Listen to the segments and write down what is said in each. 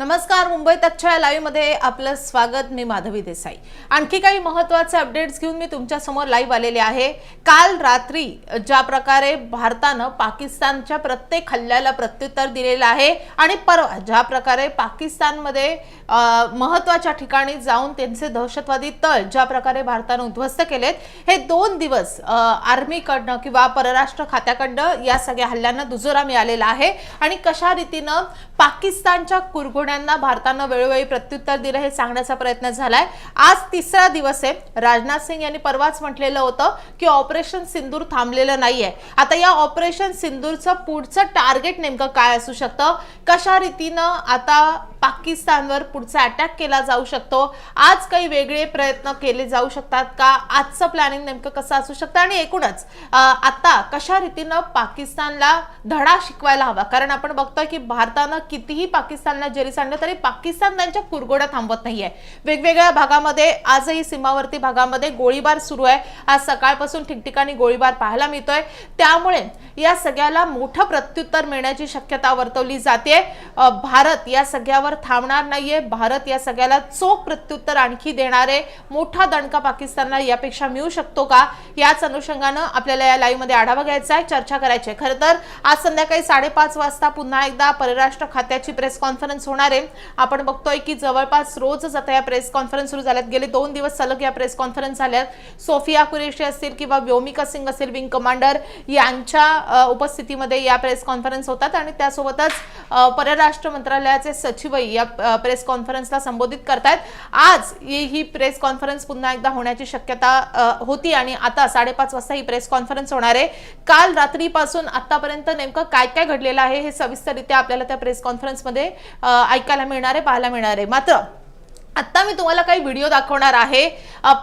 नमस्कार मुंबई तकच्या लाईव्हमध्ये आपलं स्वागत. मी माधवी देसाई. आणखी काही महत्त्वाचे अपडेट्स घेऊन मी तुमच्यासमोर लाईव्ह आलेले आहे. काल रात्री ज्या प्रकारे भारतानं पाकिस्तानच्या प्रत्येक हल्ल्याला प्रत्युत्तर दिलेलं आहे आणि परवा ज्या प्रकारे पाकिस्तानमध्ये महत्त्वाच्या महत्त्वाच्या ठिकाणी जाऊन त्यांचे दहशतवादी तळ ज्या प्रकारे भारतानं उद्ध्वस्त केलेत हे दोन दिवस आर्मीकडनं किंवा परराष्ट्र खात्याकडनं या सगळ्या हल्ल्यांना दुजोरा मिळालेला आहे. आणि कशा रीतीनं पाकिस्तानच्या कुरघोड्यांना भारतानं वेळोवेळी प्रत्युत्तर दिलं हे सांगण्याचा प्रयत्न झालाय. आज तिसरा दिवस आहे. राजनाथ सिंग यांनी परवाच म्हटलेलं होतं की ऑपरेशन सिंदूर थांबलेलं नाहीये. आता या ऑपरेशन सिंदूरचं पुढचं टार्गेट नेमकं काय असू शकतं? कशा रीतीनं आता पाकिस्तानवर पुढचा अटॅक केला जाऊ शकतो. आज काही वेगळे प्रयत्न केले जाऊ शकतात का? आजचं प्लॅनिंग नेमकं कसं असू शकतं? आणि एकूणच आता कशा रीतीनं पाकिस्तानला धडा शिकवायला हवा? कारण आपण बघतोय की भारतानं कितीही पाकिस्तानला जरी सांडलं तरी पाकिस्तान त्यांच्या कुरगोड्या थांबवत नाहीये. वेगवेगळ्या भागामध्ये आजही सीमावर्ती भागामध्ये गोळीबार सुरू आहे. आज सकाळपासून ठिकठिकाणी गोळीबार पाहायला मिळतोय. त्यामुळे या सगळ्याला मोठं प्रत्युत्तर मिळण्याची शक्यता वर्तवली जाते भारत या सगळ्यावर थांबणार नाहीये. भारत या सगळ्याला चोख प्रत्युत्तर आणखी देणारे मोठा दणका पाकिस्तानला यापेक्षा मिळू शकतो का? याच अनुषंगानं आपल्याला या लाईव्हमध्ये आढावा घ्यायचा आहे चर्चा करायची आहे. खरं तर आज संध्याकाळी साडेपाच वाजता पुन्हा एकदा परराष्ट्र खात्याची प्रेस कॉन्फरन्स होणार आहे. आपण बघतोय की जवळपास रोजच आता या प्रेस कॉन्फरन्स सुरू झाल्यात. गेले दोन दिवस सलग या प्रेस कॉन्फरन्स झाल्यात. सोफिया कुरेशी असतील किंवा व्योमिका सिंग असेल विंग कमांडर यांच्या उपस्थितीमध्ये या प्रेस कॉन्फरन्स होतात आणि त्यासोबतच परराष्ट्र मंत्रालयाचे सचिव सचिवही या प्रेस कॉन्फरन्सला संबोधित करतायत. आज ही प्रेस कॉन्फरन्स पुन्हा एकदा होण्याची शक्यता होती आणि आता साडेपाच वाजता ही प्रेस कॉन्फरन्स होणार आहे. काल रात्रीपासून आतापर्यंत नेमकं काय काय घडलेलं आहे हे सविस्तररित्या आपल्याला त्या प्रेस कॉन्फरन्समध्ये ऐकायला मिळणार आहे पाहायला मिळणार आहे. मात्र आता मी तुम्हाला काही व्हिडिओ दाखवणार आहे.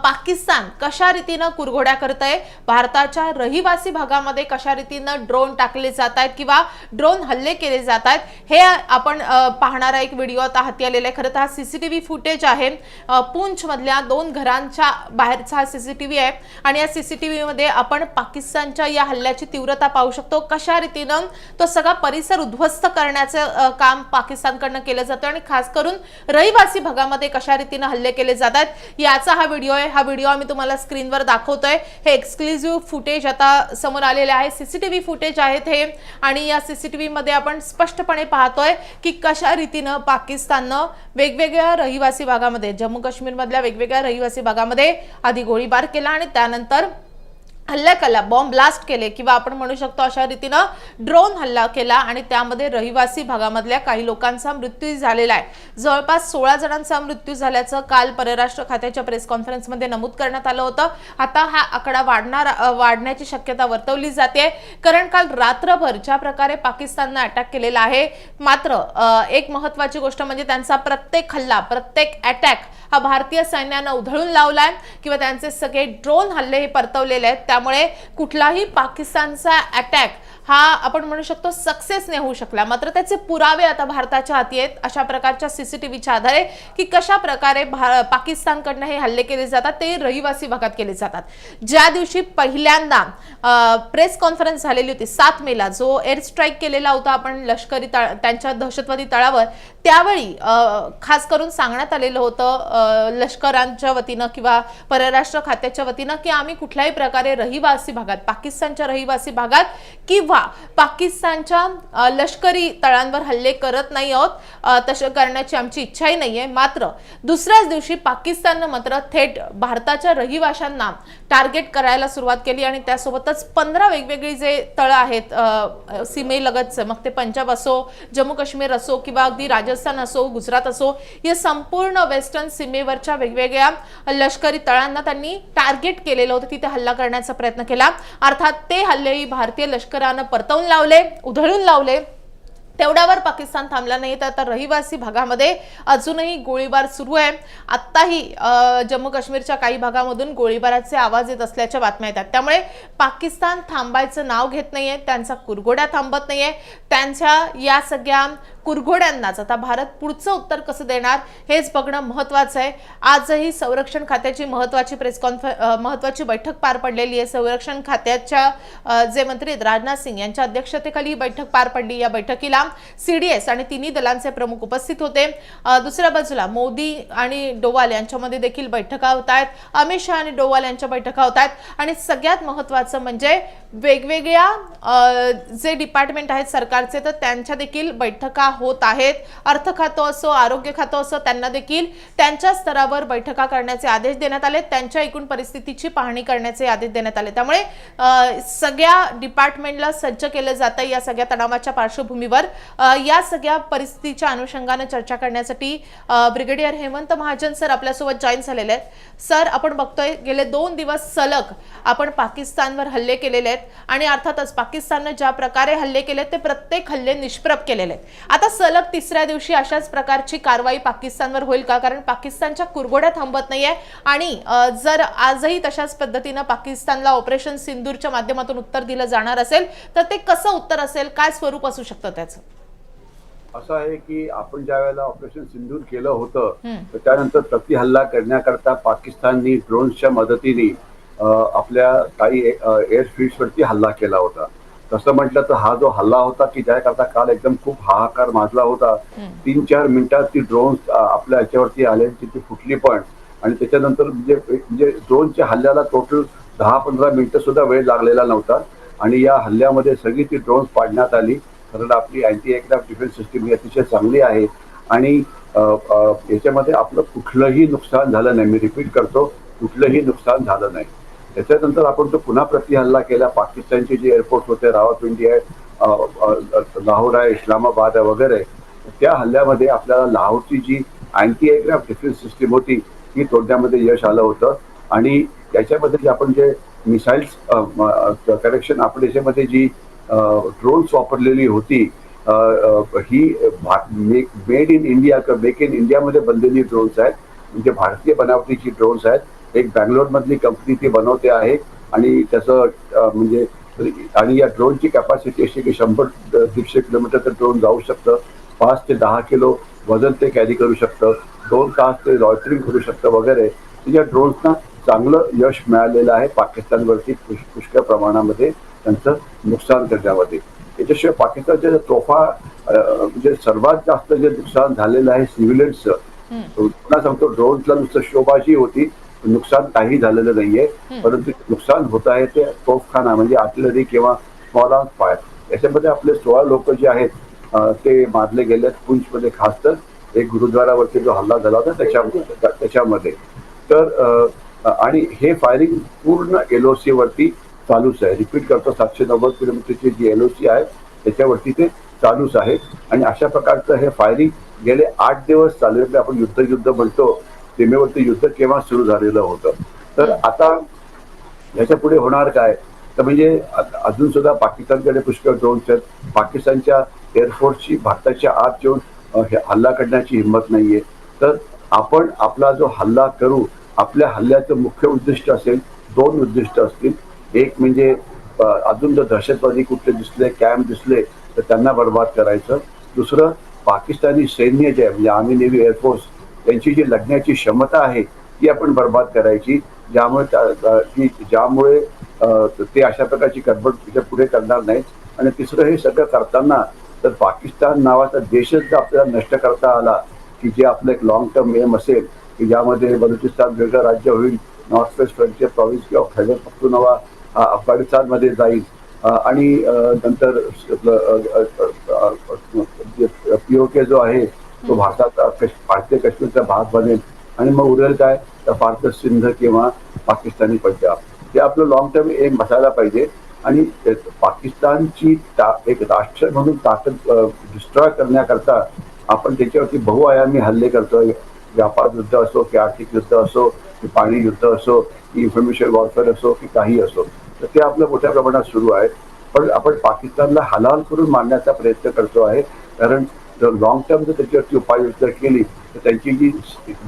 पाकिस्तान कशा रीतीनं कुरघोड्या करत आहे भारताच्या रहिवासी भागामध्ये कशा रीतीनं ड्रोन टाकले जात आहेत किंवा ड्रोन हल्ले केले जात आहेत हे आपण पाहणारा एक व्हिडिओ आता हाती आलेला आहे. खरं तर हा व्ही फुटेज आहे. पूंछमधल्या दोन घरांच्या बाहेरचा हा सी सी टी व्ही आहे आणि या सी सी टी व्हीमध्ये आपण पाकिस्तानच्या या हल्ल्याची तीव्रता पाहू शकतो. कशा रीतीनं तो सगळा परिसर उद्ध्वस्त करण्याचं काम पाकिस्तानकडनं केलं जातं आणि खास करून रहिवासी भागामध्ये कशा रीतीनं हल्ले केले जातात याचा हा व्हिडिओ आहे. हा व्हिडिओ आम्ही तुम्हाला स्क्रीनवर दाखवतोय. हे एक्सक्लुझिव्ह फुटेज आता समोर आलेले आहे. सीसीटीव्ही फुटेज आहेत हे. आणि या सीसीटीव्हीमध्ये आपण स्पष्टपणे पाहतोय की कशा रीतीनं पाकिस्ताननं वेगवेगळ्या रहिवासी भागामध्ये जम्मू काश्मीरमधल्या वेगवेगळ्या रहिवासी भागामध्ये आधी गोळीबार केला आणि त्यानंतर हल्ला केला बॉम्ब ब्लास्ट केले किंवा आपण म्हणू शकतो अशा रीतीनं ड्रोन हल्ला केला आणि त्यामध्ये रहिवासी भागामधल्या काही लोकांचा मृत्यू झालेला आहे. जवळपास सोळा जणांचा मृत्यू झाल्याचं काल परराष्ट्र खात्याच्या प्रेस कॉन्फरन्समध्ये नमूद करण्यात आलं होतं. आता हा आकडा वाढणार वाढण्याची शक्यता वर्तवली जाते. कारण काल रात्रभर ज्या प्रकारे पाकिस्ताननं अटॅक केलेला आहे मात्र एक महत्वाची गोष्ट म्हणजे त्यांचा प्रत्येक हल्ला प्रत्येक अटॅक हा भारतीय सैन्यानं उधळून लावलाय किंवा त्यांचे सगळे ड्रोन हल्ले हे परतवलेले आहेत. त्यामुळे कुठलाही पाकिस्तानचा अटॅक हा आपण म्हणू शकतो सक्सेस नाही होऊ शकला. मात्र त्याचे पुरावे आता भारताच्या हाती आहेत. अशा प्रकारच्या सीसीटीव्हीच्या आधारे की कशा प्रकारे भा- पाकिस्तानकडनं हे हल्ले केले जातात ते रहिवासी भागात केले जातात. ज्या दिवशी पहिल्यांदा प्रेस कॉन्फरन्स झालेली होती सात मेला जो एअर स्ट्राईक केलेला होता आपण लष्करी तळ त्यांच्या दहशतवादी तळावर त्यावेळी खास करून सांगण्यात आलेलं होतं लष्करांच्या वतीनं किंवा परराष्ट्र खात्याच्या वतीनं की आम्ही कुठल्याही प्रकारे रहिवासी भागात पाकिस्तानच्या रहिवासी भागात किंवा पाकिस्तानच्या लष्करी तळांवर हल्ले करत नाही आहोत तसं करण्याची आमची इच्छाही नाहीये. मात्र दुसऱ्याच दिवशी पाकिस्ताननं मात्र थेट भारताच्या रहिवाशांना टार्गेट करायला सुरुवात केली आणि त्यासोबतच पंधरा वेगवेगळी जे तळ आहेत सीमेलगतचं मग ते पंजाब असो जम्मू काश्मीर असो किंवा अगदी राजस्थान असो गुजरात असो या संपूर्ण वेस्टर्न सीमेवरच्या वेगवेगळ्या लष्करी तळांना त्यांनी टार्गेट केलेलं होतं. तिथे हल्ला करण्याचा प्रयत्न केला. अर्थात ते हल्लेही भारतीय लष्करानं परतवून लावले उधळून लावले. तेवढ्यावर पाकिस्तान थांबला नाही. तर आता रहिवासी भागामध्ये अजूनही गोळीबार सुरू आहे. आत्ताही जम्मू काश्मीरच्या काही भागामधून गोळीबाराचे आवाज येत असल्याच्या बातम्या येतात. त्यामुळे पाकिस्तान थांबायचं नाव घेत नाहीये. त्यांचा कुरघोड्या थांबत नाहीये. त्यांच्या या सगळ्या कुरघोड्यांनाच. आता भारत पुढचं उत्तर कसं देणार हेच बघणं महत्वाचं आहे. आजही संरक्षण खात्याची महत्वाची प्रेस कॉन्फर महत्वाची बैठक पार पडलेली आहे. संरक्षण खात्याच्या जे मंत्री राजनाथ सिंग यांच्या अध्यक्षतेखाली ही बैठक पार पडली या बैठकीला. सीडीएस आणि तिन्ही दलांचे प्रमुख उपस्थित होते. दुसऱ्या बाजूला मोदी आणि डोवाल यांच्यामध्ये देखील बैठका होत आहेत. अमित शहा आणि डोवाल यांच्या बैठका होत आहेत. आणि सगळ्यात महत्वाचं म्हणजे वेगवेगळ्या जे डिपार्टमेंट आहेत सरकारचे तर त्यांच्या देखील बैठका होत आहेत. अर्थ खातं असो आरोग्य खातं असो त्यांना देखील त्यांच्या स्तरावर बैठका करण्याचे आदेश देण्यात आले त्यांच्या एकूण परिस्थितीची पाहणी करण्याचे आदेश देण्यात आले त्यामुळे सगळ्या डिपार्टमेंटला सज्ज केलं जातं या सगळ्या तणावाच्या पार्श्वभूमीवर. या सगळ्या परिस्थितीच्या अनुषंगाने चर्चा करण्यासाठी ब्रिगेडियर हेमंत महाजन सर आपल्यासोबत जॉईन झालेले आहेत. सर आपण बघतोय गेले दोन दिवस सलग आपण पाकिस्तानवर हल्ले केलेले आहेत आणि अर्थातच पाकिस्तानने ज्या प्रकारे हल्ले केले ते प्रत्येक हल्ले निष्प्रभ केलेले आहेत. आता सलग तिसऱ्या दिवशी अशाच प्रकारची कारवाई पाकिस्तानवर होईल का? कारण पाकिस्तानच्या कुरघोड्या थांबत नाहीये आणि जर आजही तशाच पद्धतीनं पाकिस्तानला ऑपरेशन सिंदूरच्या माध्यमातून उत्तर दिलं जाणार असेल तर ते कसं उत्तर असेल? काय स्वरूप असू शकतं त्याचं? असं आहे की आपण ज्या वेळेला ऑपरेशन सिंधूर केलं होतं. तर त्यानंतर प्रतिहल्ला करण्याकरता पाकिस्ताननी ड्रोन्सच्या मदतीने आपल्या काही एअर वरती हल्ला केला होता. तसं म्हटलं तर हा जो हल्ला होता की ज्याकरता काल एकदम खूप हाहाकार माजला होता तीन चार मिनिटात ती ड्रोन्स आपल्या याच्यावरती आले तिथे फुटली पण. आणि त्याच्यानंतर म्हणजे म्हणजे ड्रोनच्या हल्ल्याला टोटल दहा पंधरा मिनिटं सुद्धा वेळ लागलेला नव्हता. आणि या हल्ल्यामध्ये सगळी ती ड्रोन्स पाडण्यात आली. कारण आपली अँटी एअरक्राफ्ट डिफेन्स सिस्टीम ही अतिशय चांगली आहे आणि याच्यामध्ये आपलं कुठलंही नुकसान झालं नाही. मी रिपीट करतो कुठलंही नुकसान झालं नाही. त्याच्यानंतर आपण तो पुन्हा प्रतिहल्ला केला. पाकिस्तानचे जे एअरपोर्ट होते रावलपिंडी आहे लाहोर आहे इस्लामाबाद आहे वगैरे त्या हल्ल्यामध्ये आपल्याला लाहोरची जी अँटी एअरक्राफ्ट डिफेन्स सिस्टीम होती ती तोडण्यामध्ये यश आलं होतं. आणि त्याच्यामध्ये जे आपण जे मिसाईल्स करेक्शन आपण याच्यामध्ये जी ड्रोन्स वापरलेली होती. ही मेड इन इंडिया किंवा मेक इन इंडियामध्ये बनलेली ड्रोन्स आहेत. म्हणजे भारतीय बनावटीची ड्रोन्स आहेत. एक बँगलोरमधली कंपनी ती बनवते आहे. आणि त्याचं म्हणजे आणि या ड्रोनची कॅपॅसिटी अशी की शंभर दीडशे किलोमीटर तर ड्रोन जाऊ शकतं. पाच ते दहा किलो वजन ते कॅरी करू शकतं. दोन तास ते लॉयटरिंग करू शकतं वगैरे. या ड्रोन्सना चांगलं यश मिळालेलं आहे पाकिस्तानवरती पुष्कळ प्रमाणामध्ये. त्यांचं नुकसान करण्यामध्ये त्याच्याशिवाय पाकिस्तानच्या तोफा म्हणजे सर्वात जास्त जे नुकसान झालेलं आहे सिव्हिलियन्सचं पुन्हा सांगतो ड्रोनला नुसतं शोभाशी होती नुकसान काही झालेलं नाहीये. परंतु नुकसान होत आहे ते तोफखाना म्हणजे आर्टिलरी किंवा स्मॉल आर्म फायर. याच्यामध्ये आपले सोळा लोक जे आहेत ते मारले गेले पुंछमध्ये खास तर एक गुरुद्वारावरती जो हल्ला झाला होता त्याच्या त्याच्यामध्ये. तर आणि हे फायरिंग पूर्ण एलओसी वरती चालूच आहे. रिपीट करतो सातशे नव्वद किलोमीटरची जी एलओसी आहे त्याच्यावरती ते चालूच आहे. आणि अशा प्रकारचं हे फायरिंग गेले आठ दिवस चालू आहे. आपण युद्ध युद्ध म्हणतो सीमेवरती युद्ध केव्हा सुरू झालेलं होतं. तर आता याच्यापुढे होणार काय? तर म्हणजे अजून सुद्धा पाकिस्तानकडे पुष्कळ ड्रोन्स आहेत. पाकिस्तानच्या एअरफोर्सची भारताच्या आत येऊन हे हल्ला करण्याची हिंमत नाहीये. तर आपण आपला जो हल्ला करू आपल्या हल्ल्याचं मुख्य उद्दिष्ट असेल दोन उद्दिष्ट असतील. एक म्हणजे अजून जर दहशतवादी कुठले दिसले कॅम्प दिसले तर त्यांना बर्बाद करायचं. दुसरं पाकिस्तानी सैन्य जे आहे म्हणजे आर्मी नेव्ही एअरफोर्स त्यांची जी लढण्याची क्षमता आहे ती आपण बर्बाद करायची. ज्यामुळे त्या- की ज्यामुळे ते अशा प्रकारची गडबड तिथे पुढे करणार नाहीत. आणि तिसरं हे सगळं करताना तर पाकिस्तान नावाचा देशच जर आपल्याला नष्ट करता आला की जे आपलं एक लॉंग टर्म एम असेल की ज्यामध्ये बलुचिस्तान वेगळं राज्य होईल नॉर्थ वेस्ट फ्रंटियर प्रॉव्हिन्स किंवा खैबर पख्तुनवा नवा अफगाणिस्तानमध्ये जाईल. आणि नंतर पीओके जो आहे तो भारतात कश- भारतीय काश्मीरचा भाग बनेल. आणि मग उरेल काय? तर फार तर सिंध किंवा पाकिस्तानी पंजाब. हे आपलं लॉंग टर्म एम बसायला पाहिजे. आणि पाकिस्तानची ता एक राष्ट्र म्हणून ताकद डिस्ट्रॉय करण्याकरता आपण त्याच्यावरती बहुआयामी हल्ले करतोय. व्यापार युद्ध असो की आर्थिक युद्ध असो की पाणी युद्ध असो की इन्फॉर्मेशन वॉरफेअर असो की काही असो. तर ते आपलं मोठ्या प्रमाणात सुरू आहे. पण आपण पाकिस्तानला हलाल करून मारण्याचा प्रयत्न करतो आहे. कारण जर लॉंग टर्म जर त्याच्यावरती उपाययोजना केली तर त्यांची जी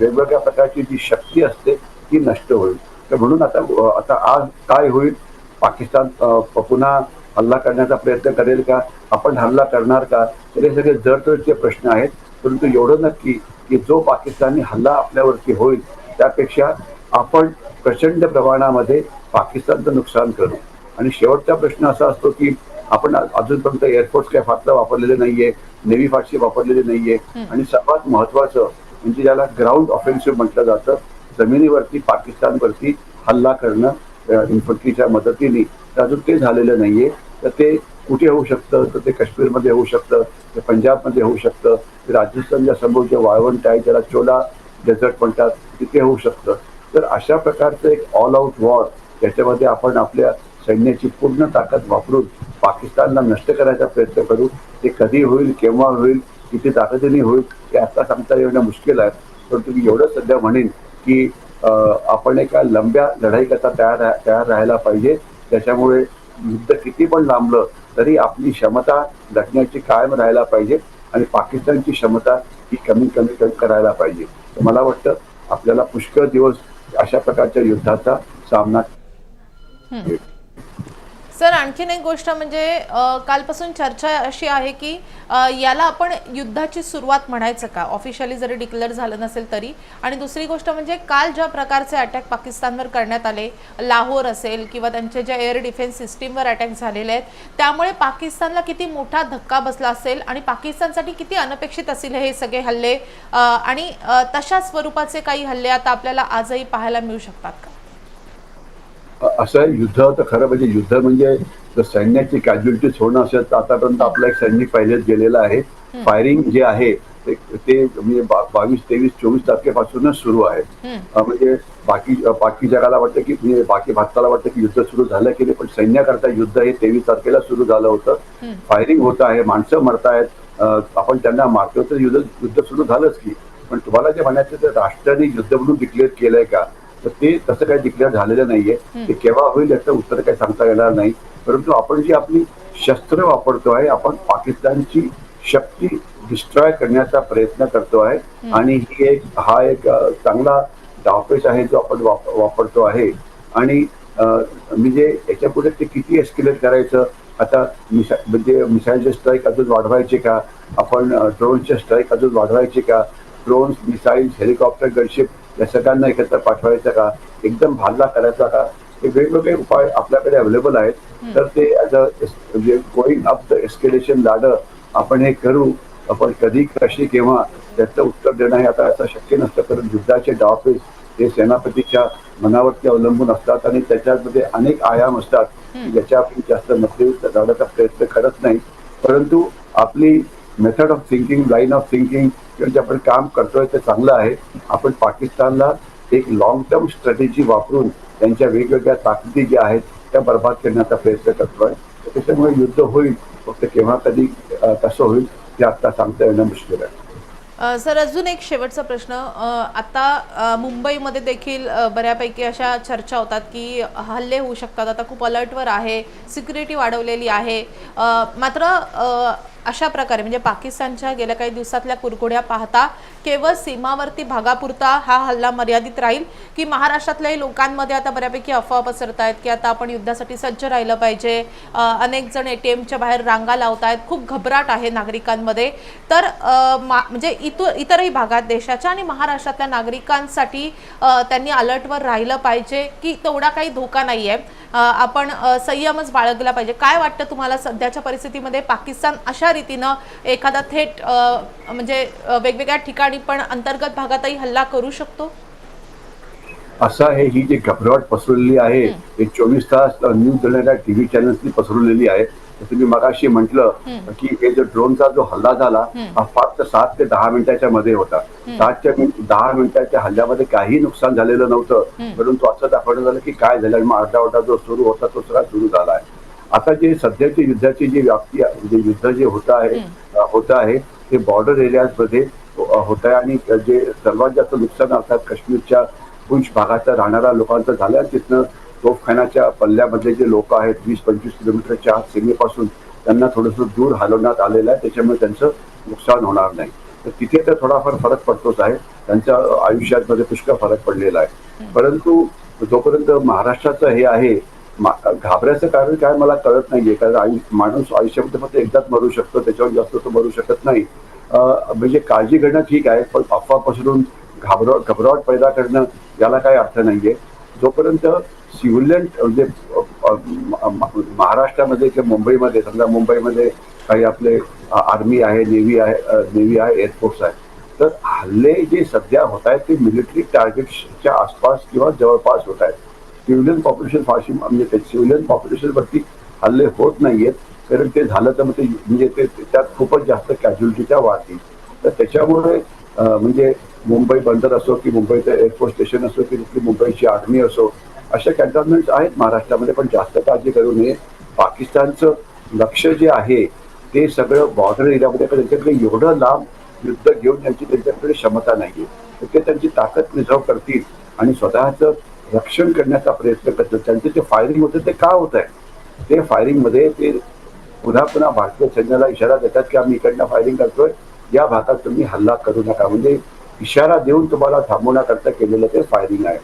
वेगवेगळ्या प्रकारची जी शक्ती असते ती नष्ट होईल. तर म्हणून आता आता आज काय होईल? पाकिस्तान पुन्हा हल्ला करण्याचा प्रयत्न करेल का? आपण हल्ला करणार का? तर हे सगळे जडतडचे प्रश्न आहेत. परंतु एवढं नक्की की जो पाकिस्तानी हल्ला आपल्यावरती होईल त्यापेक्षा आपण प्रचंड प्रमाणामध्ये पाकिस्तानचं नुकसान करू. आणि शेवटचा प्रश्न असा असतो की आपण अजूनपर्यंत एअरफोर्स काय फारसं वापरलेले नाहीये नेव्ही फारशी वापरलेली नाहीये. आणि सर्वात महत्वाचं म्हणजे ज्याला ग्राउंड ऑफेन्सिव्ह म्हटलं जातं जमिनीवरती पाकिस्तानवरती हल्ला करणं इन्फंट्रीच्या मदतीने. तर अजून ते झालेलं नाहीये. तर ते कुठे होऊ शकतं? तर ते काश्मीरमध्ये होऊ शकतं ते पंजाबमध्ये होऊ शकतं राजस्थानच्या समोर जे वाळवंट आहे ज्याला चोला डेझर्ट म्हणतात तिथे होऊ शकतं. तर अशा प्रकारचं एक ऑल आउट वॉर त्याच्यामध्ये आपण आपल्या सैन्याची पूर्ण ताकद वापरून पाकिस्तानला नष्ट करायचा प्रयत्न करू ते कधी होईल केव्हा होईल किती ताकदीने होईल हे आता सांगता येणं मुश्किल आहे. परंतु मी एवढं सध्या म्हणेन की आपण एका लंब्या लढाईकरता तयार तयार राहायला पाहिजे. त्याच्यामुळे युद्ध किती पण लांबलं तरी आपली क्षमता लढण्याची कायम राहायला पाहिजे आणि पाकिस्तानची क्षमता ही कमी कमी कमी करायला पाहिजे. तर मला वाटतं आपल्याला पुष्कळ दिवस अशा प्रकारच्या युद्धाचा सामना सर आणखीन एक गोष्ट म्हणजे कालपासून चर्चा अशी आहे की याला आपण युद्धाची सुरुवात म्हणायचं का? ऑफिशियली जरी डिक्लेअर झालं नसेल तरी. आणि दुसरी गोष्ट म्हणजे काल ज्या प्रकारचे अटॅक पाकिस्तानवर करण्यात आले लाहोर असेल किंवा त्यांच्या ज्या एअर डिफेन्स सिस्टीमवर अटॅक झालेले आहेत त्यामुळे पाकिस्तानला किती मोठा धक्का बसला असेल आणि पाकिस्तानसाठी किती अनपेक्षित असेल हे सगळे हल्ले आणि तशा स्वरूपाचे काही हल्ले आता आपल्याला आजही पाहायला मिळू शकतात का? असं युद्ध तर खरं म्हणजे युद्ध म्हणजे जर सैन्याची कॅज्युलिटीज होणं असेल तर आतापर्यंत आपला एक सैनिक पहिलेच गेलेला आहे. फायरिंग जे आहे ते म्हणजे बावीस तेवीस चोवीस तारखेपासूनच सुरू आहे. म्हणजे बाकी बाकी जगाला वाटतं की म्हणजे बाकी भारताला वाटतं की युद्ध सुरू झालं की नाही पण सैन्याकरता युद्ध हे तेवीस तारखेला सुरू झालं होतं. फायरिंग होत आहे माणसं मरतायत आपण त्यांना मारतो तर युद्ध युद्ध सुरू झालंच की. पण तुम्हाला जे म्हणायचं ते राष्ट्राने युद्ध म्हणून डिक्लेअर केलंय का? तर ते तसं काही डिक्लेअर झालेलं नाहीये. ते केव्हा होईल याचं उत्तर काही सांगता येणार नाही. परंतु आपण जी आपली शस्त्र वापरतो आहे आपण पाकिस्तानची शक्ती डिस्ट्रॉय करण्याचा प्रयत्न करतो आहे. आणि ही एक हा एक चांगला डावपेच आहे जो आपण वाप- वापरतो आहे. आणि म्हणजे याच्यापुढे ते किती एस्क्युलेट करायचं आता मिसा म्हणजे मिसाईलचे स्ट्राईक अजून वाढवायचे का? आपण ड्रोनचे स्ट्राईक अजून वाढवायचे का? ड्रोन्स मिसाईल्स हेलिकॉप्टर गनशिप या सगळ्यांना एकत्र पाठवायचं का? एकदम हल्ला करायचा का? हे वेगवेगळे उपाय आपल्याकडे अवेलेबल आहेत. तर ते ॲज अ म्हणजे going up the escalation ladder आपण हे करू. आपण कधी कशी केव्हा त्याचं उत्तर देणं हे आता असं शक्य नसतं. कारण युद्धाचे डावपेच हे सेनापतीच्या मनावरती अवलंबून असतात आणि त्याच्यामध्ये अनेक आयाम असतात. ज्याच्या आपण जास्त मध्ययुद्ध जाण्याचा प्रयत्न करत नाही परंतु आपली method of thinking line of thinking किंवा जे आपण काम करतोय ते चांगलं आहे. आपण पाकिस्तानला एक लॉंग टर्म स्ट्रॅटेजी वापरून त्यांच्या वेगवेगळ्या ताकदी ज्या आहेत त्या बर्बाद करण्याचा प्रयत्न करतोय. त्याच्यामुळे युद्ध होईल. फक्त केव्हा कधी कसं होईल ते आता सांगता येणं मुश्किल आहे. सर अजून एक शेवटचा प्रश्न. आता मुंबईमध्ये देखील बऱ्यापैकी अशा चर्चा होतात की हल्ले होऊ शकतात. आता खूप अलर्टवर आहे सिक्युरिटी वाढवलेली आहे. मात्र अशा प्रकारे म्हणजे पाकिस्तानच्या गेल्या काही दिवसातल्या कुरकुड्या पाहता केवळ सीमावर्ती भागापुरता हा हल्ला मर्यादित राहील की महाराष्ट्रातल्याही लोकांमध्ये आता बऱ्यापैकी अफवा पसरत आहेत की आता आपण युद्धासाठी सज्ज राहिलं पाहिजे? अनेक जण ए टी एमच्या बाहेर रांगा लावत आहेत खूप घबराट आहे नागरिकांमध्ये. तर मा- म्हणजे इतर इतरही भागात देशाच्या आणि महाराष्ट्रातल्या नागरिकांसाठी त्यांनी अलर्टवर राहिलं पाहिजे की तेवढा काही धोका नाही आहे आपण संयमच बाळगला पाहिजे. काय वाटतं तुम्हाला सध्याच्या परिस्थितीमध्ये? पाकिस्तान अशा रीतीनं एखादा थेट म्हणजे वेगवेगळ्या ठिकाणी पण अंतर्गत भागातही हल्ला करू शकतो? असं आहे ही जी घबराट पसरलेली आहे हे चोवीस तास न्यूज देणाऱ्या टीव्ही चॅनल्सनी पसरवलेली आहे. जसं मी मगाशी म्हटलं की हे जो ड्रोनचा जो हल्ला झाला हा फक्त सात ते दहा मिनिटाच्या मध्ये होता. सातच्या दहा मिनिटाच्या हल्ल्यामध्ये काही नुकसान झालेलं नव्हतं. परंतु असं दाखवण्यात झालं की काय झालं आणि मग अर्धा अर्धा जो सुरू होता तो सगळा सुरू झाला आहे. आता जे सध्याची युद्धाची जी व्याप्ती आहे, म्हणजे युद्ध जे होत आहे होत आहे ते बॉर्डर एरियाजमध्ये होत आहे आणि जे सर्वात जास्त नुकसान अर्थात काश्मीरच्या पुंछ भागाचा राहणाऱ्या लोकांचं झालं आणि तिथनं तोफखान्याच्या पल्ल्यामधले जे लोक आहेत वीस पंचवीस किलोमीटरच्या आत सीमेपासून त्यांना थोडंसं दूर हलवण्यात आलेलं आहे. त्याच्यामुळे त्यांचं नुकसान होणार नाही. तर तिथे तर थोडाफार फरक पडतोच आहे. त्यांच्या आयुष्यात मध्ये पुष्कळ फरक पडलेला आहे. परंतु जोपर्यंत महाराष्ट्राचं हे आहे घाबरायचं कारण काय मला कळत नाहीये. कारण आई माणूस आयुष्यामध्ये फक्त एकदाच मरू शकतो. त्याच्यावर जास्त तो मरू शकत नाही. म्हणजे काळजी घेणं ठीक आहे पण अफवा पसरून घाबरा घबराट पैदा करणं याला काही अर्थ नाही आहे जोपर्यंत सिव्हिलियन म्हणजे महाराष्ट्रामध्ये किंवा मुंबईमध्ये समजा मुंबईमध्ये काही आपले आर्मी आहे नेव्ही आहे नेव्ही आहे एअरफोर्स आहे तर हल्ले जे सध्या होत आहेत ते मिलिटरी टार्गेट्सच्या आसपास किंवा जवळपास होत आहेत. सिव्हिलियन पॉप्युलेशन फारशी म्हणजे ते सिव्हिलियन पॉप्युलेशनवरती हल्ले होत नाही आहेत कारण ते झालं तर मग ते म्हणजे ते त्यात खूपच जास्त कॅज्युअलिटीच्या वाढतील तर त्याच्यामुळे म्हणजे मुंबई बंदर असो की मुंबईचं एअरफोर्स स्टेशन असो की तिथली मुंबईची आर्मी असो अशा कॅन्टॉनमेंट्स आहेत महाराष्ट्रामध्ये पण जास्त काळजी करू नये. पाकिस्तानचं लक्ष जे आहे ते सगळं बॉर्डर एरियामध्ये पण त्यांच्याकडे एवढं लांब युद्ध घेऊन त्यांची त्यांच्याकडे क्षमता नाहीये. तर ते त्यांची ताकद प्रिझर्व करतील आणि स्वतःचं रक्षण करण्याचा प्रयत्न करतात त्यांचं जे फायरिंग होतं ते का होत आहे ते फायरिंगमध्ये ते पुन्हा पुन्हा भारतीय सैन्याला इशारा देतात की आम्ही इकडनं फायरिंग करतोय. या भागात तुम्ही हल्ला करू नका. म्हणजे इशारा देऊन तुम्हाला थांबवण्याकरता केलेलं ते फायरिंग आहे.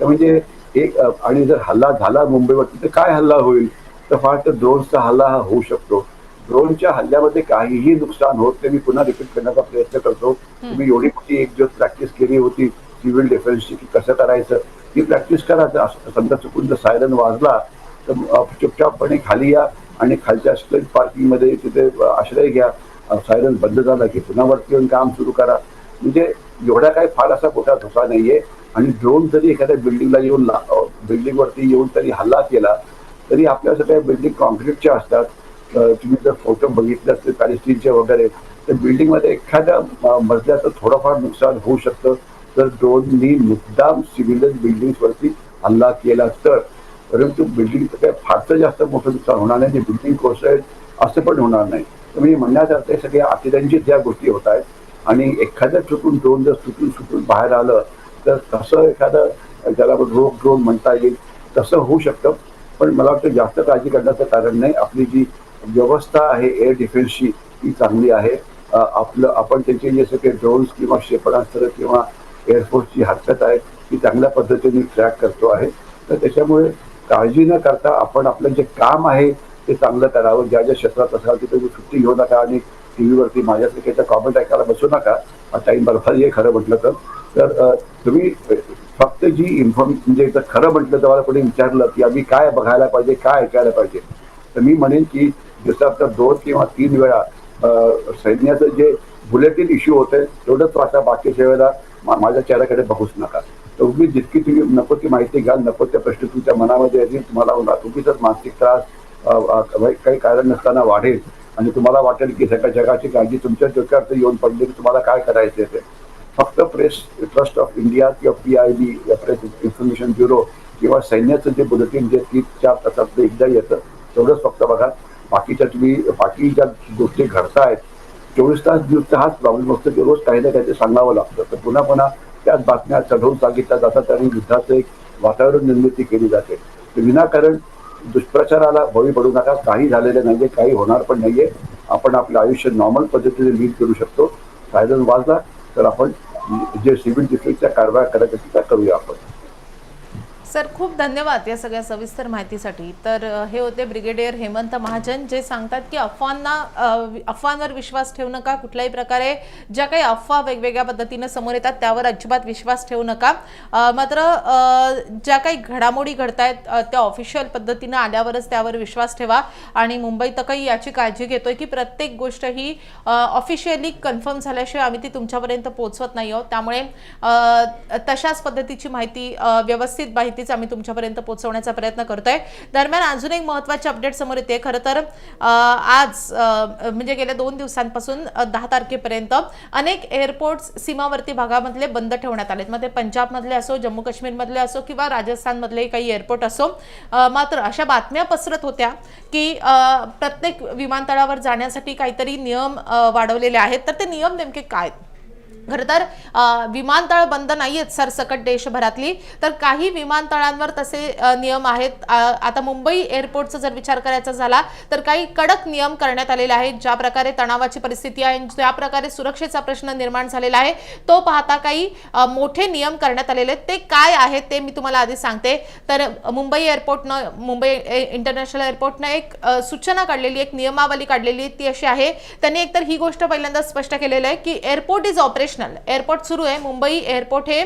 तर म्हणजे एक आणि जर हल्ला झाला मुंबईवरती तर काय हल्ला होईल? तर फार तर ड्रोनचा हल्ला हा होऊ शकतो. ड्रोनच्या हल्ल्यामध्ये काहीही नुकसान होत ते मी पुन्हा रिपीट करण्याचा प्रयत्न करतो. तुम्ही एवढी मोठी एक दिवस प्रॅक्टिस केली होती सिव्हिल डिफेन्सची की कसं करायचं? ती प्रॅक्टिस करा. समजा चुकून जर सायरन वाजला तर चुपचापपणे खाली या आणि खालच्या स्ट्रेट पार्किंगमध्ये तिथे आश्रय घ्या. सायरन बंद झाला की पुन्हा वरती येऊन काम सुरू करा. म्हणजे एवढा काही फार असा मोठा धोका नाहीये. आणि ड्रोन जरी एखाद्या बिल्डिंगला येऊन बिल्डिंगवरती येऊन तरी हल्ला केला तरी आपल्या सगळ्या बिल्डिंग कॉन्क्रीटच्या असतात. तुम्ही जर फोटो बघितले असतील पॅलेस्टीनचे वगैरे तर बिल्डिंगमध्ये एखाद्या मजल्याचं थोडंफार नुकसान होऊ शकतं. तर ड्रोननी मुद्दाम सिव्हिलियन बिल्डिंग्सवरती हल्ला केला तर. परंतु बिल्डिंगचं काय फारसं जास्त मोठं नुकसान होणार नाही बिल्डिंग कोसळेल असं पण होणार नाही. तर मी म्हणण्यात अर्थ सगळ्या अतिरंजित ज्या गोष्टी होत आहेत आणि एखाद्या चुकून ड्रोन जर चुकून चुकून बाहेर आलं तर तसं एखादं ज्याला रोग ड्रोन म्हणता येईल तसं होऊ शकतं. पण मला वाटतं जास्त काळजी करण्याचं कारण नाही. आपली जी व्यवस्था आहे एअर डिफेन्सची ती चांगली आहे. आपलं आपण त्यांचे जे सगळे ड्रोन्स किंवा क्षेपणास्त्र किंवा एअरफोर्सची हरकत आहे ती चांगल्या पद्धतीने ट्रॅक करतो आहे. तर त्याच्यामुळे काळजी न करता आपण आपलं जे काम आहे ते चांगलं करावं. ज्या ज्या क्षेत्रात असाल तिथे तुम्ही सुट्टी घेऊ नका आणि टी व्हीवरती माझ्यासारख्याचा कॉमेंट ऐकायला बसू नका. टाईम बरोबर हे खरं म्हटलं तर. तर तुम्ही फक्त जी इन्फॉर्म म्हणजे जर खरं म्हटलं तर मला कोणी विचारलं की आम्ही काय बघायला पाहिजे काय ऐकायला पाहिजे तर मी म्हणेन की जसं आता दोन किंवा तीन वेळा सैन्याचं जे बुलेटिन इश्यू होते तेवढंच आता बाकीच्या वेळेला मा- माझ्या चेहऱ्याकडे बघूच नका. उगी तुम्ही जितकी तुम्ही नको ती माहिती घ्याल नको त्या प्रश्न तुमच्या मनामध्ये येतील तुम्हाला होणार. तुम्हीच मानसिक त्रास काही कारण नसताना वाढेल. आणि तुम्हाला वाटेल की सगळ्या जगाची काळजी तुमच्या डोक्यावर येऊन पडली की तुम्हाला काय करायचं ते. फक्त प्रेस ट्रस्ट ऑफ इंडिया किंवा P I B press information bureau किंवा सैन्याचं जे बुलेटिन जे तीन चार तासात एकदा येतं तेवढंच फक्त बघा. बाकीच्या तुम्ही बाकी ज्या गोष्टी घडतायत चोवीस तास दिवसचा हाच प्रॉब्लेम असतो की रोज काही ना काहीतरी सांगावं लागतं. तर पुन्हा पुन्हा त्याच बातम्या चढवून सांगितल्या जातात आणि युद्धाचं एक वातावरण निर्मिती केली जाते. विनाकारण दुष्प्रचाराला बळी पडू नका. काही झालेलं नाहीये काही होणार पण नाहीये. आपण आपलं आयुष्य नॉर्मल पद्धतीने लीड करू शकतो. कायदा वाजला तर आपण जे सिव्हिल डिफेन्सच्या कारवाया करायच्या त्या करूया आपण. सर खूप धन्यवाद या सगळ्या सविस्तर माहितीसाठी. तर हे होते ब्रिगेडियर हेमंत महाजन जे सांगतात की अफवांना अफवांवर विश्वास ठेवू नका कुठल्याही प्रकारे. ज्या काही अफवा वेगवेगळ्या पद्धतीनं समोर येतात त्यावर अजिबात विश्वास ठेवू नका. मात्र ज्या काही घडामोडी घडत आहेत त्या ऑफिशियल पद्धतीनं आल्यावरच त्यावर विश्वास ठेवा. आणि मुंबई काही याची काळजी घेतोय की प्रत्येक गोष्ट ही ऑफिशियली कन्फर्म झाल्याशिवाय आम्ही ती तुमच्यापर्यंत पोहोचवत नाही आहोत. त्यामुळे तशाच पद्धतीची माहिती व्यवस्थित माहिती माहितीच आम्ही तुमच्यापर्यंत पोहोचवण्याचा प्रयत्न करतोय. दरम्यान अजून एक महत्त्वाची अपडेट समोर येते. खरं तर आज म्हणजे गेल्या दोन दिवसांपासून दहा तारखेपर्यंत अनेक एअरपोर्ट्स सीमावर्ती भागामधले बंद ठेवण्यात आलेत. मग ते पंजाबमधले असो जम्मू काश्मीरमधले असो किंवा राजस्थानमधले काही एअरपोर्ट असो मात्र अशा बातम्या पसरत होत्या की प्रत्येक विमानतळावर जाण्यासाठी काहीतरी नियम वाढवलेले आहेत. तर ते नियम नेमके काय? आहेत? खरं तर विमानतळ बंद नाही आहेत सरसकट देशभरातली. तर काही विमानतळांवर तसे नियम आहेत. आता मुंबई एअरपोर्टचा जर विचार करायचा झाला तर काही कडक नियम करण्यात आलेले आहेत ज्या प्रकारे तणावाची परिस्थिती आहे ज्या प्रकारे सुरक्षेचा प्रश्न निर्माण झालेला आहे तो पाहता काही मोठे नियम करण्यात आलेले आहेत. ते काय आहेत ते मी तुम्हाला आधी सांगते. तर मुंबई एअरपोर्टनं मुंबई ए- इंटरनॅशनल एअरपोर्टनं एक सूचना काढलेली एक नियमावली काढलेली आहे ती अशी आहे. त्यांनी एकतर ही गोष्ट पहिल्यांदा स्पष्ट केलेलं आहे की airport is operation operational airport सुरू आहे. मुंबई एअरपोर्ट हे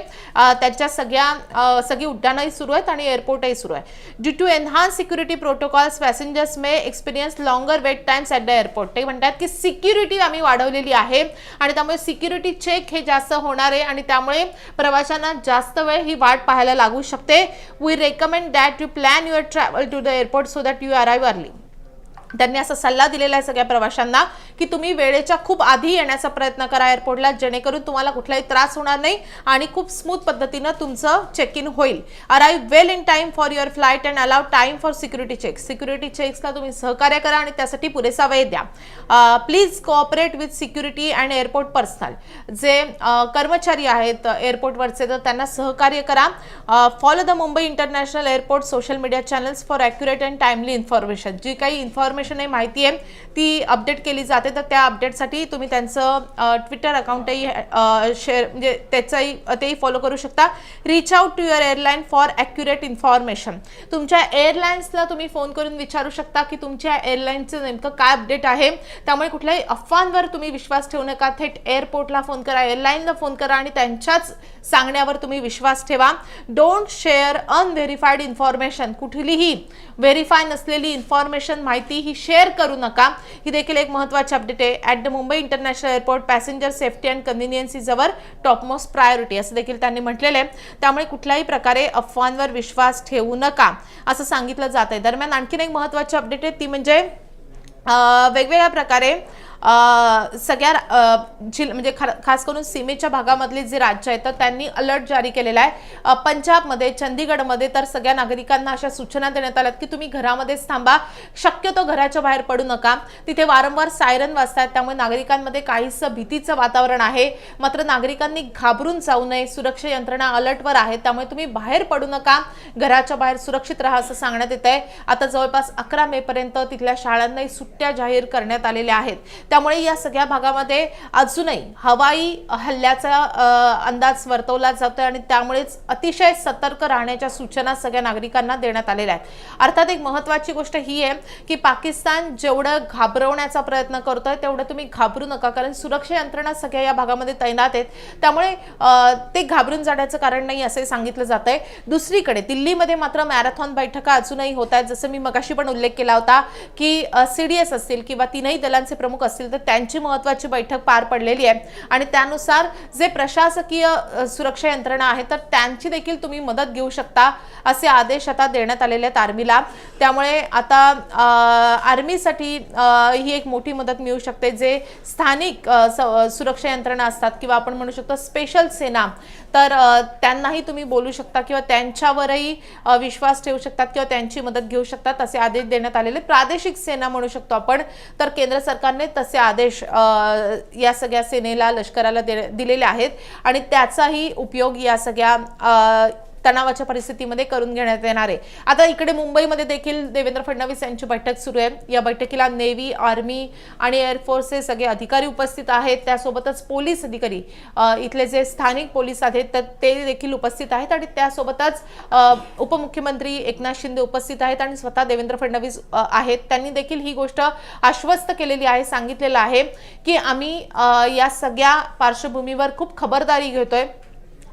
त्याच्या सगळ्या सगळी उड्डाणंही सुरू आहेत आणि एअरपोर्टही सुरू आहे. Due to enhance security protocols passengers may experience longer wait times at the airport ते म्हणतात की सिक्युरिटी आम्ही वाढवलेली आहे आणि त्यामुळे सिक्युरिटी चेक हे जास्त होणार आहे आणि त्यामुळे प्रवाशांना जास्त वेळ ही वाट पाहायला लागू शकते. We recommend that you plan your travel to the airport so that you arrive early त्यांनी असा सल्ला दिलेला आहे सगळ्या प्रवाशांना की तुम्ही वेळेच्या खूप आधी येण्याचा प्रयत्न करा एअरपोर्टला जेणेकरून तुम्हाला कुठलाही त्रास होणार नाही आणि खूप स्मूथ पद्धतीनं तुमचं चेक इन होईल arrive well in time for your flight and allow time for security checks security चेक्सला तुम्ही सहकार्य करा आणि त्यासाठी पुरेसा वेळ द्या. Please cooperate with security and airport personnel जे कर्मचारी आहेत एअरपोर्टवरचे तर त्यांना सहकार्य करा. Follow the Mumbai international airport social media channels for accurate and timely information जी काही इन्फॉर्मेशन आहे माहिती आहे. ती अपडेट केली जाते. तर त्या अपडेटसाठी तुम्ही त्यांचं ट्विटर अकाउंटही शेअर म्हणजे त्याचंही तेही फॉलो करू शकता. Reach out to your airline for accurate information तुमच्या एअरलाईन्सला तुम्ही फोन करून विचारू शकता की तुमच्या एअरलाईन्सचं नेमकं काय अपडेट आहे. त्यामुळे कुठल्याही अफवांवर तुम्ही विश्वास ठेवू नका. थेट एअरपोर्टला फोन करा एअरलाईनला फोन करा आणि त्यांच्याच सांगण्यावर तुम्ही विश्वास ठेवा. डोंट शेअर अनव्हेरीफाईड इन्फॉर्मेशन कुठलीही व्हेरीफाय नसलेली इन्फॉर्मेशन माहिती ही शेअर करू नका. ही देखील एक महत्त्वाची अपडेट आहे. At the Mumbai international airport passenger safety and convenience is our topmost priority असं देखील त्यांनी म्हटलेलं आहे. त्यामुळे कुठल्याही प्रकारे अफवांवर विश्वास ठेवू नका असं सांगितलं जात आहे दरम्यान आणखीन एक महत्त्वाची अपडेट आहे. ती म्हणजे वेगवेगळ्या प्रकारे सगळ्या अ, जिल म्हणजे खा- खास करून सीमेच्या भागामधले जे राज्य आहेत तर त्यांनी अलर्ट जारी केलेला आहे. पंजाबमध्ये चंदीगडमध्ये तर सगळ्या नागरिकांना अशा सूचना देण्यात आल्यात की तुम्ही घरामध्येच थांबा. शक्यतो घराच्या बाहेर पडू नका. तिथे वारंवार सायरन वाजतात त्यामुळे नागरिकांमध्ये काहीसं भीतीचं वातावरण आहे. मात्र नागरिकांनी घाबरून जाऊ नये. सुरक्षा यंत्रणा अलर्टवर आहेत त्यामुळे तुम्ही बाहेर पडू नका. घराच्या बाहेर सुरक्षित राहा असं सांगण्यात येत आहे आता जवळपास अकरा मे पर्यंत तिथल्या शाळांनाही सुट्ट्या जाहीर करण्यात आलेल्या आहेत. त्यामुळे या सगळ्या भागामध्ये अजूनही हवाई हल्ल्याचा अंदाज वर्तवला जातोय आणि त्यामुळेच अतिशय सतर्क राहण्याच्या सूचना सगळ्या नागरिकांना देण्यात आलेल्या आहेत. अर्थात एक महत्वाची गोष्ट ही आहे की पाकिस्तान जेवढं घाबरवण्याचा प्रयत्न करतोय तेवढं तुम्ही घाबरू नका. कारण सुरक्षा यंत्रणा सगळ्या या भागामध्ये तैनात आहेत. त्यामुळे ते घाबरून जाण्याचं कारण नाही असे सांगितलं जात आहे दुसरीकडे दिल्लीमध्ये मात्र मॅरेथॉन बैठका अजूनही होत आहेत. जसं मी मगाशी पण उल्लेख केला होता की सी डी एस असतील किंवा तीनही दलांचे प्रमुख असतील तर त्यांची महत्वाची बैठक पार पडलेली आहे. आणि त्यानुसार जे प्रशासकीय सुरक्षा यंत्रणा आहे तर त्यांची देखील तुम्ही मदत घेऊ शकता असे आदेश आता देण्यात आलेले आहेत आर्मीला. त्यामुळे आता आर्मीसाठी ही एक मोठी मदत मिळू शकते जे स्थानिक सुरक्षा यंत्रणा असतात किंवा आपण म्हणू शकतो स्पेशल सेना तर त्यांनाही तुम्ही बोलू शकता किंवा त्यांच्यावरही विश्वास ठेवू शकतात किंवा त्यांची मदत घेऊ शकतात असे आदेश देण्यात आलेले. प्रादेशिक सेना म्हणू शकतो आपण. तर केंद्र सरकारने तसे आदेश या सगळ्या सेनेला लष्कराला दे- दिलेले आहेत. आणि त्याचाही उपयोग या सगळ्या तणावाच्या परिस्थितीमध्ये करून घेण्यात येणार आहे. आता इकडे मुंबईमध्ये देखील देवेंद्र फडणवीस यांची बैठक सुरू आहे. या बैठकीला नेव्ही आर्मी आणि एअरफोर्सचे सगळे अधिकारी उपस्थित आहेत. त्यासोबतच पोलीस अधिकारी इथले जे स्थानिक पोलीस आहेत तर ते देखील उपस्थित आहेत आणि त्यासोबतच उपमुख्यमंत्री एकनाथ शिंदे उपस्थित आहेत आणि स्वतः देवेंद्र फडणवीस आहेत. त्यांनी देखील ही गोष्ट आश्वस्त केलेली आहे सांगितलेलं आहे की आम्ही या सगळ्या पार्श्वभूमीवर खूप खबरदारी घेतोय.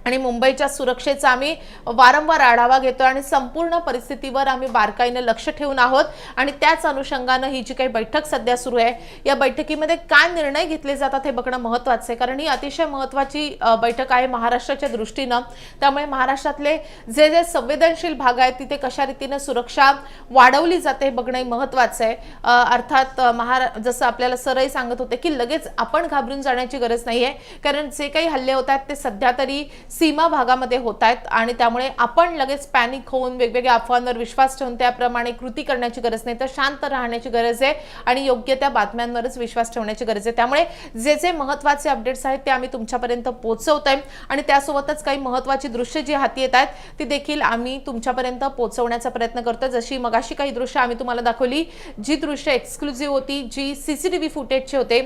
आणि मुंबईच्या सुरक्षेचा आम्ही वारंवार आढावा घेतो आणि संपूर्ण परिस्थितीवर आम्ही बारकाईनं लक्ष ठेवून आहोत. आणि त्याच अनुषंगानं ही जी काही बैठक सध्या सुरू आहे या बैठकीमध्ये काय निर्णय घेतले जातात हे बघणं महत्त्वाचं आहे. कारण ही अतिशय महत्त्वाची बैठक आहे महाराष्ट्राच्या दृष्टीनं. त्यामुळे महाराष्ट्रातले जे जे संवेदनशील भाग आहेत तिथे कशा रीतीनं सुरक्षा वाढवली जाते हे बघणं महत्त्वाचं आहे. अर्थात महारा जसं आपल्याला सरही सांगत होते की लगेच आपण घाबरून जाण्याची गरज नाही आहे कारण जे काही हल्ले होत आहेत ते सध्या तरी सीमा भागामध्ये होत आहेत आणि त्यामुळे आपण लगेच पॅनिक होऊन वेगवेगळ्या अफवांवर विश्वास ठेवून त्याप्रमाणे कृती करण्याची गरज नाही. तर शांत राहण्याची गरज आहे आणि योग्य त्या बातम्यांवरच विश्वास ठेवण्याची गरज आहे. त्यामुळे जे जे महत्त्वाचे अपडेट्स आहेत ते आम्ही तुमच्यापर्यंत पोहोचवत आहे आणि त्यासोबतच काही महत्त्वाची दृश्य जी हाती येत आहेत ती देखील आम्ही तुमच्यापर्यंत पोहोचवण्याचा प्रयत्न करतो जशी मगाशी काही दृश्य आम्ही तुम्हाला दाखवली जी दृश्य एक्सक्लुझिव्ह होती जी सीसीटीव्ही फुटेजचे होते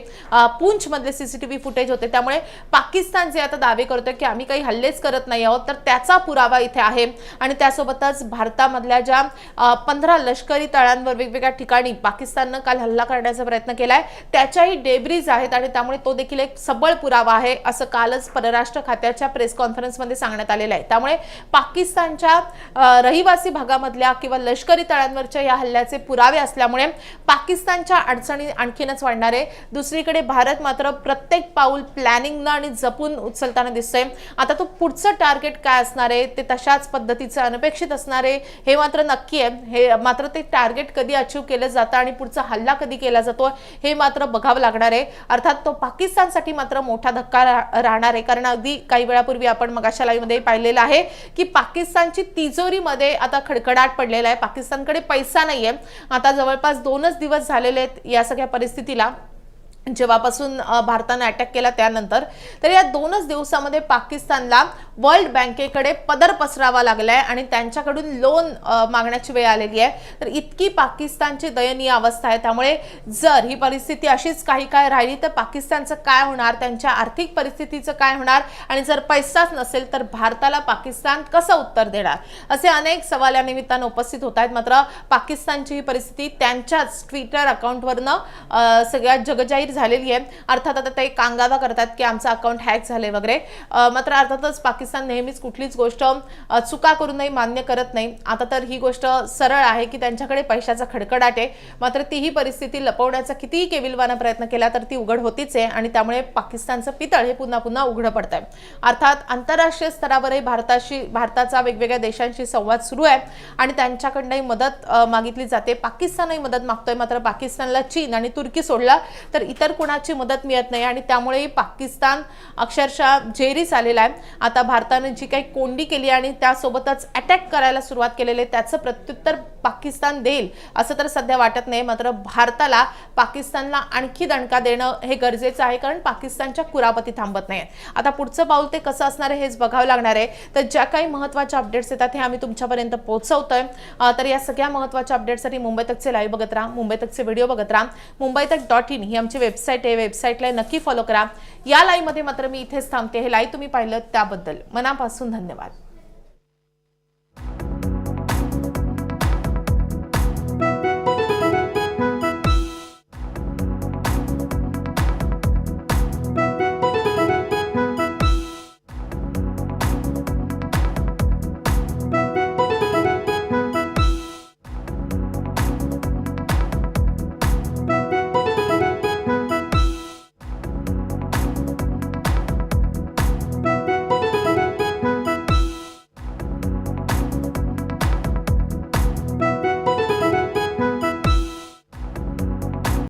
पूंछ मधले सीसीटीव्ही फुटेज होते. त्यामुळे पाकिस्तान जे आता दावे करतोय की आम्ही काही हल्लेच करत नाही आहोत तर त्याचा पुरावा इथे आहे. आणि त्यासोबतच भारतामधल्या ज्या पंधरा लष्करी तळांवर वेगवेगळ्या ठिकाणी पाकिस्ताननं काल हल्ला करण्याचा प्रयत्न केलाय त्याच्याही डेब्रीज आहेत आणि त्यामुळे तो देखील एक सबळ पुरावा आहे असं कालच परराष्ट्र खात्याच्या प्रेस कॉन्फरन्समध्ये सांगण्यात आलेलं आहे. त्यामुळे पाकिस्तानच्या रहिवासी भागामधल्या किंवा लष्करी तळांवरच्या या हल्ल्याचे पुरावे असल्यामुळे पाकिस्तानच्या अडचणी आणखीनच वाढणार. आहे दुसरीकडे भारत मात्र प्रत्येक पाऊल प्लॅनिंगनं आणि जपून उचलताना दिसतोय. आता तो पुढचं टार्गेट काय असणार आहे? ते तशाच पद्धतीचं अनपेक्षित असणार आहे. हे मात्र नक्की आहे. हे मात्र ते टार्गेट कधी अचीव केलं जातं आणि पुढचा हल्ला कधी केला जातो हे मात्र बघावं लागणार आहे. अर्थात तो पाकिस्तानसाठी मात्र मोठा धक्का रा- राहणार आहे. कारण अगदी काही वेळापूर्वी आपण मगाशा लाईव्ह पाहिलेलं आहे की पाकिस्तानची तिजोरीमध्ये आता खडखडाट पडलेला आहे. पाकिस्तानकडे पैसा नाहीये. आता जवळपास दोनच दिवस झालेले आहेत या सगळ्या परिस्थितीला. जेव्हापासून भारतानं अटॅक केला त्यानंतर तर या दोनच दिवसामध्ये पाकिस्तानला वर्ल्ड बँकेकडे पदर पसरावा लागलाय आणि त्यांच्याकडून लोन मागण्याची वेळ आलेली आहे. तर इतकी पाकिस्तानची दयनीय अवस्था आहे. त्यामुळे जर ही परिस्थिती अशीच काही काय राहिली तर पाकिस्तानचं काय होणार? त्यांच्या आर्थिक परिस्थितीचं काय होणार? आणि जर पैसाच नसेल तर भारताला पाकिस्तान कसं उत्तर देणार? असे अनेक सवाल या निमित्तानं उपस्थित होत आहेत. मात्र पाकिस्तानची ही परिस्थिती त्यांच्याच ट्विटर अकाउंटवरनं सगळ्यात जगजाहीर झालेली आहे. अर्थात आता ते कांगावा करतात की आमचं अकाउंट हॅक झाले वगैरे. मात्र अर्थातच पाकिस्तान नेहमीच कुठलीच गोष्ट चुका करूनही मान्य करत नाही. आता तर ही गोष्ट सरळ आहे की त्यांच्याकडे पैशाचा खडखडाट आहे. मात्र तीही परिस्थिती लपवण्याचा कितीही केविलवाना प्रयत्न केला तर ती उघड होतीच आहे आणि त्यामुळे पाकिस्तानचं पितळ हे पुन्हा पुन्हा उघडं पडत आहे अर्थात आंतरराष्ट्रीय स्तरावरही भारताशी भारताचा वेगवेगळ्या देशांशी संवाद सुरू आहे आणि त्यांच्याकडनंही मदत मागितली जाते. पाकिस्तानही मदत मागतोय. मात्र पाकिस्तानला चीन आणि तुर्की सोडला तर इतर कोणाची मदत मिळत नाही आणि त्यामुळेही पाकिस्तान अक्षरशः जेरीस आलेला आहे. आता भारताने जी काही कोंडी केली आणि त्यासोबतच अटॅक करायला सुरुवात केलेली आहे त्याचं प्रत्युत्तर पाकिस्तान देईल असं तर सध्या वाटत नाही मात्र भारताला पाकिस्तानला आणखी दणका देणं हे गरजेचं आहे कारण पाकिस्तानच्या कुरापती थांबत नाही आता पुढचं पाऊल ते कसं असणार आहे हेच बघावं लागणार आहे. तर ज्या काही महत्त्वाच्या अपडेट्स येतात हे आम्ही तुमच्यापर्यंत पोहोचवतोय. तर या सगळ्या महत्त्वाच्या अपडेट्ससाठी मुंबई तकचे लाईव्ह बघत राहा मुंबई तकचे व्हिडिओ बघत राहा. मुंबई तक डॉट इन ही आमची वेबसाईट आहे वेबसाईटला नक्की फॉलो करा. या लाईव्हमध्ये मात्र मी इथेच थांबते. हे लाईव्ह तुम्ही पाहिलं त्याबद्दल. मनापासून धन्यवाद.